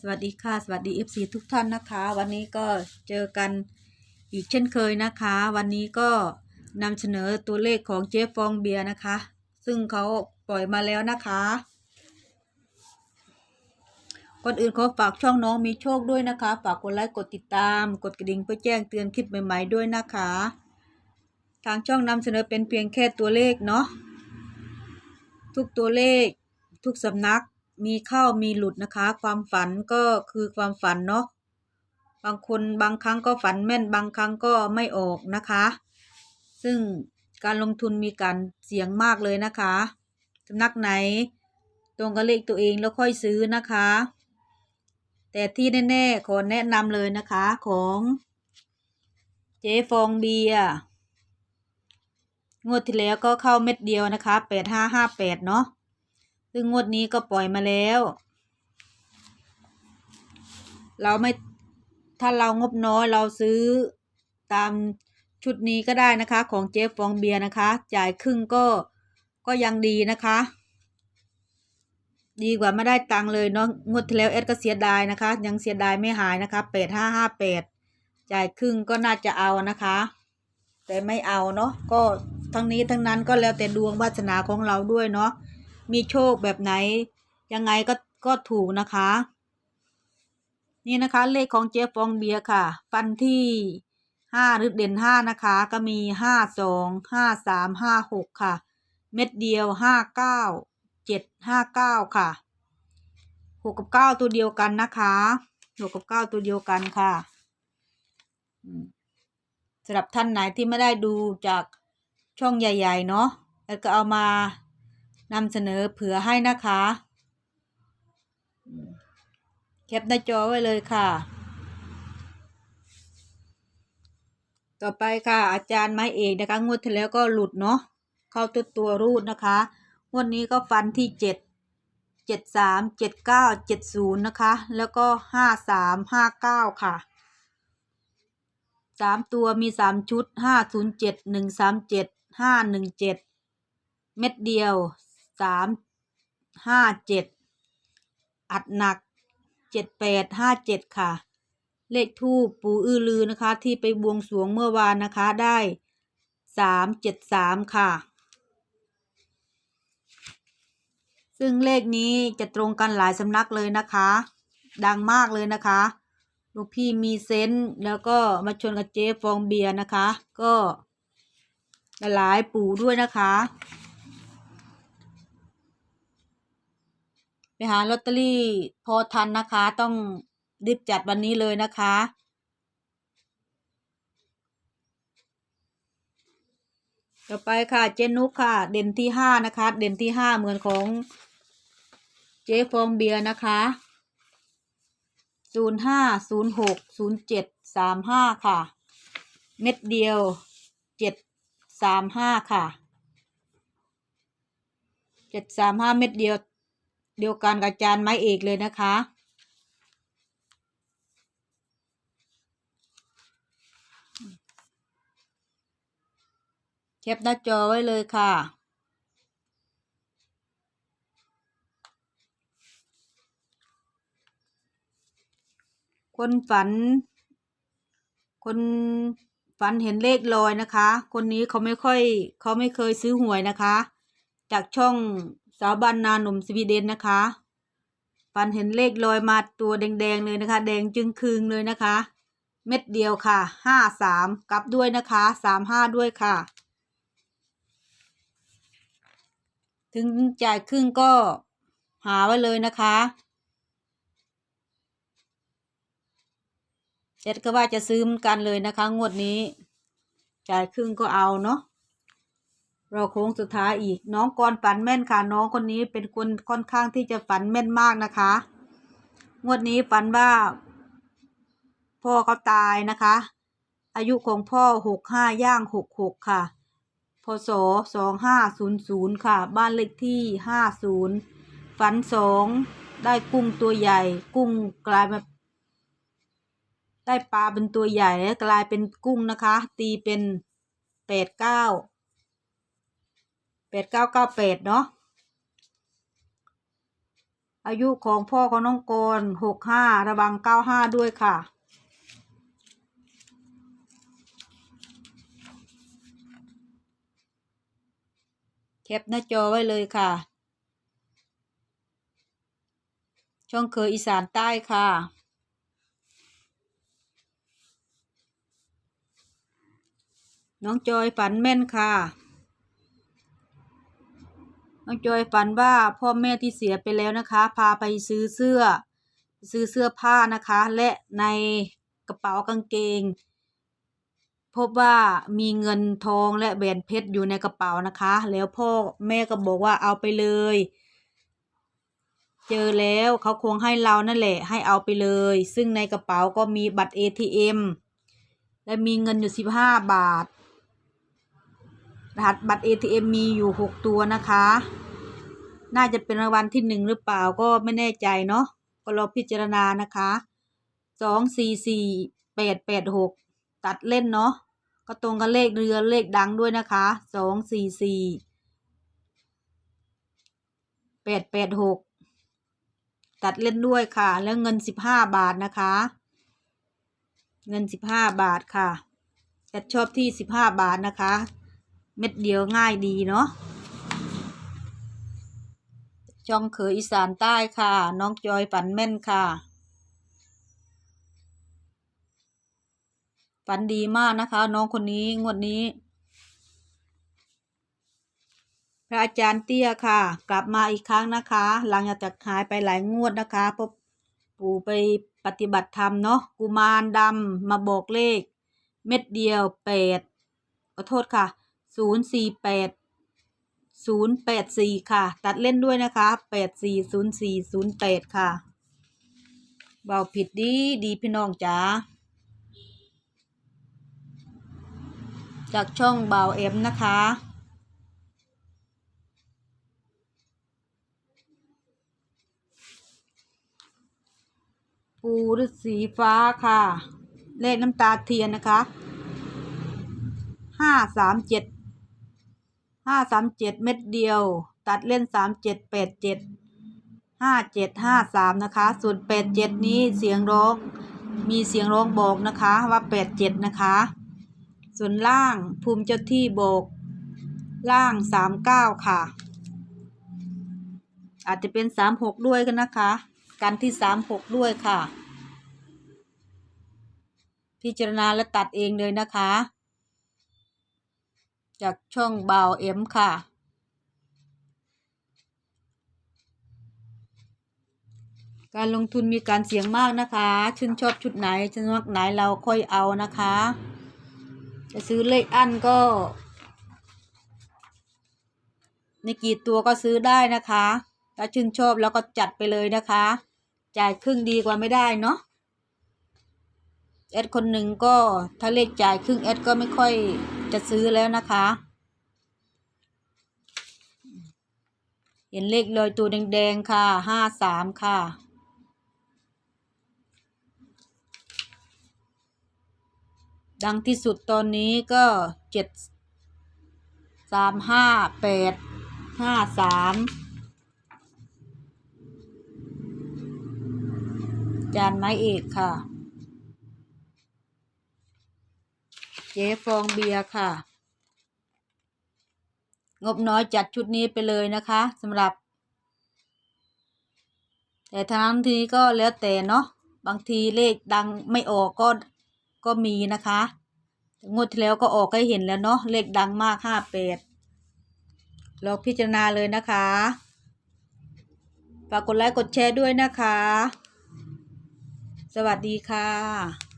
สวัสดีค่ะสวัสดี FC ทุกท่านนะคะ วันนี้ก็เจอกันอีกเช่นเคยนะคะ วันนี้ก็นำเสนอตัวเลขของเจ๊ฟองเบียร์นะคะ ซึ่งเขาปล่อยมาแล้วนะคะก่อนอื่นขอฝากช่องน้องมีโชคด้วยนะคะ ฝากกดไลค์กดติดตาม กดกระดิ่งเพื่อแจ้งเตือนคลิปใหม่ ๆด้วยนะคะ ทางช่องนำเสนอเป็นเพียงแค่ตัวเลขเนาะทุกตัวเลขทุกสำนัก มีเข้ามีหลุดนะคะ ความฝันก็คือความฝันเนาะบางคนบางครั้งก็ฝันแม่นบางครั้งก็ไม่ออกนะคะ ซึ่งการลงทุนมีการเสี่ยงมากเลยนะคะสำนักไหน ตรงกับเลขตัวเองแล้วค่อยซื้อนะคะ แต่ที่แน่ๆขอแนะนำเลยนะคะของเจ๊ฟองเบียงวดที่แล้วก็เข้าเม็ดเดียวนะคะแปดห้าห้าแปดเนาะ ซึ่งงวดนี้ก็ปล่อยมาแล้ว เราไม่ถ้าเรางบน้อยเราซื้อตามชุดนี้ก็ได้นะคะ ของเจฟฟองเบียร์นะคะ จ่ายครึ่งก็ก็ยังดีนะคะ ดีกว่าไม่ได้ตังค์เลยเนาะงวดที่แล้วเอสก็เสียดายนะคะ ยังเสียดายไม่หายนะคะแปดห้าห้าแปดจ่ายครึ่งก็น่าจะเอานะคะ แต่ไม่เอาเนาะก็ทั้งนี้ทั้งนั้นก็แล้วแต่ดวงวาสนาของเราด้วยเนาะ มีโชคแบบไหน ยังไงก็ก็ถูกนะคะ นี่นะคะเลขของเจ๊ฟองเบียร์ค่ะ ฟันที่ห้าหรือเด่นห้านะคะ ก็มีห้าสองห้าสามห้าหกค่ะ เม็ดเดียวห้าเก้าเจ็ดห้าเก้าค่ะหกกับเก้าตัวเดียวกันนะคะหกกับเก้าตัวเดียวกันค่ะสำหรับท่านไหนที่ไม่ได้ดูจากช่องใหญ่ ๆ เนาะแล้วก็เอามา นำเสนอเผื่อให้นะคะอืมแคปหน้าจอไว้เลยค่ะ ต่อไปค่ะ อาจารย์ไม้เอกนะคะ งวดที่แล้วก็หลุดเนาะเข้าตัวตัวรูดนะคะ งวดนี้ก็ฟันที่เจ็ดเจ็ดสามเจ็ดเก้าเจ็ดศูนย์นะคะ แล้วก็ห้าสามห้าเก้าค่ะสามตัวมีสามชุดห้าศูนย์เจ็ดหนึ่งสามเจ็ดห้าหนึ่งเจ็ดเม็ดเดียว สามห้าเจ็ดอัดหนักเจ็ดแปดห้าเจ็ดค่ะ เลขทูปปูอือลือนะคะ ที่ไปบวงสรวงเมื่อวานนะคะได้สามเจ็ดสามค่ะ ซึ่งเลขนี้จะตรงกันหลายสำนักเลยนะคะ ดังมากเลยนะคะลูกพี่มีเซนต์แล้วก็มาชนกับเจ๊ฟองเบียร์นะคะ ก็หลายปู่ด้วยนะคะ ไป หาลอตเตอรี่พอทันนะคะ ต้องรีบจัดวันนี้เลยนะคะต่อไปค่ะเจนุกค่ะ เด่นที่ห้านะคะ เด่นที่ห้าเหมือนของเจฟองเบียนะคะศูนย์ห้าศูนย์หกศูนย์เจ็ดสามห้าค่ะ เม็ดเดียวเจ็ดสามห้าค่ะเจ็ดสามห้าเม็ดเดียว เดียวกันกับจานไม้เอกเลยนะคะ แคปหน้าจอไว้เลยค่ะคนฝัน คนฝันเห็นเลขลอยนะคะ คนนี้เขาไม่ค่อย เขาไม่เคยซื้อหวยนะคะ จากช่อง สาวบ้านนาหนุ่มสวีเดนนะคะฝันเห็นเลขลอยมาตัวแดงๆเลยนะคะ แดงจึงคืงเลยนะคะ เม็ดเดียวค่ะห้าสามกลับด้วยนะคะสามห้าด้วยค่ะ ถึงจ่ายครึ่งก็หาไว้เลยนะคะเจ็ดก็ว่าจะซื้อมกันเลยนะคะ งวดนี้ จ่ายครึ่งก็เอาเนาะ เราโค้งสุดท้ายอีก น้องกรฝันแม่นค่ะ น้องคนนี้เป็นคนค่อนข้างที่จะฝันแม่นมากนะคะ งวดนี้ฝันว่า พ่อเขาตายนะคะ อายุของพ่อหกห้าย่างหกหกค่ะพศสองห้าศูนย์ศูนย์ค่ะ บ้านเลขที่ห้าศูนย์ฝันสองได้กุ้งตัวใหญ่ กุ้งกลายมาได้ปลาเป็นตัวใหญ่แล้วกลายเป็นกุ้งนะคะ ตีเป็นแปดเก้า แปดเก้าเก้าแปดเนาะ อายุของพ่อของน้องกรหกห้าระวังเก้าห้าด้วยค่ะ แคปหน้าจอไว้เลยค่ะ ช่องเคยอีสานใต้ค่ะน้องจอยฝันแม่นค่ะ น้องจอยฝันว่าพ่อแม่ที่เสียไปแล้วนะคะ พาไปซื้อเสื้อ ซื้อเสื้อผ้านะคะ และในกระเป๋ากางเกง พบว่ามีเงินทองและแหวนเพชรอยู่ในกระเป๋านะคะ แล้วพ่อแม่ก็บอกว่าเอาไปเลย เจอแล้วเขาคงให้เรานั่นแหละ ให้เอาไปเลย ซึ่งในกระเป๋าก็มีบัตร ATM และมีเงินอยู่สิบห้าบาท รหัสบัตร ATM มีอยู่หกตัวนะคะ น่าจะเป็นรางวัลที่หนึ่งหรือเปล่าก็ไม่แน่ใจเนาะก็รอพิจารณานะคะสองสี่สี่แปดแปดหกตัดเล่นเนาะก็ตรงกับเลขเรือเลขดังด้วยนะคะสองสี่สี่แปดแปดหกตัดเล่นด้วยค่ะ แล้วเงินสิบห้าบาทนะคะ เงินสิบห้าบาทค่ะแอดชอบที่สิบห้าบาทนะคะ เม็ดเดียวง่ายดีเนาะช่องเขยอีสานใต้ค่ะ น้องจอยฝันแม่นค่ะฝันดีมากนะคะ น้องคนนี้งวดนี้ พระอาจารย์เตี้ยค่ะ กลับมาอีกครั้งนะคะ หลังจากหายไปหลายงวดนะคะพราะปู่ไปปฏิบัติธรรมเนาะกุมารดำมาบอกเลข เม็ดเดียวแปดขอโทษค่ะ ศูนย์สี่แปดศูนย์แปดสี่ค่ะ ตัดเล่นด้วยนะคะแปดสี่ศูนย์สี่ศูนย์แปดค่ะเบาผิดดีดีพี่น้องจ๋าจากช่องเบาเอ็มนะคะปูฤาษีฟ้าค่ะ เลขน้ำตาเทียนนะคะห้าสามเจ็ด ห้าสามเจ็ดเม็ดเดียว ตัดเล่นสามเจ็ดแปดเจ็ดห้าเจ็ดห้าสามนะคะส่วนแปดเจ็ดนี้เสียงร้องมีเสียงร้องบอกนะคะว่าแปดเจ็ดนะคะ ส่วนล่างภูมิเจ้าที่บอกล่างสามเก้าค่ะ อาจจะเป็นสามหกด้วยกันนะคะ กันที่สามหกด้วยค่ะ พิจารณาและตัดเองเลยนะคะ จากช่องเบาเอ็มค่ะ การลงทุนมีการเสี่ยงมากนะคะ ชื่นชอบชุดไหนชนกไหนเราค่อยเอานะคะ จะซื้อเลขอันก็ในกี่ตัวก็ซื้อได้นะคะ ถ้าชื่นชอบแล้วก็จัดไปเลยนะคะ จ่ายครึ่งดีกว่าไม่ได้เนาะแอดคนหนึ่งก็ถ้าเลขจ่ายครึ่งแอดก็ไม่ค่อย จะซื้อแล้วนะคะ เห็นเลขลอยตัวแดงๆค่ะห้าสามค่ะดังที่สุดตอนนี้ก็เจ็ดสามห้าแปดห้าสามจานไม้เอกค่ะ เจ๊ฟองเบียร์ค่ะ งบน้อยจัดชุดนี้ไปเลยนะคะสำหรับ แต่ทั้งทีก็แล้วแต่เนาะบางทีเลขดังไม่ออกก็ก็มีนะคะ งวดที่แล้วก็ออกให้เห็นแล้วเนาะเลขดังมากห้าแปดลองพิจารณาเลยนะคะฝากกดไลค์กดแชร์ด้วยนะคะ สวัสดีค่ะ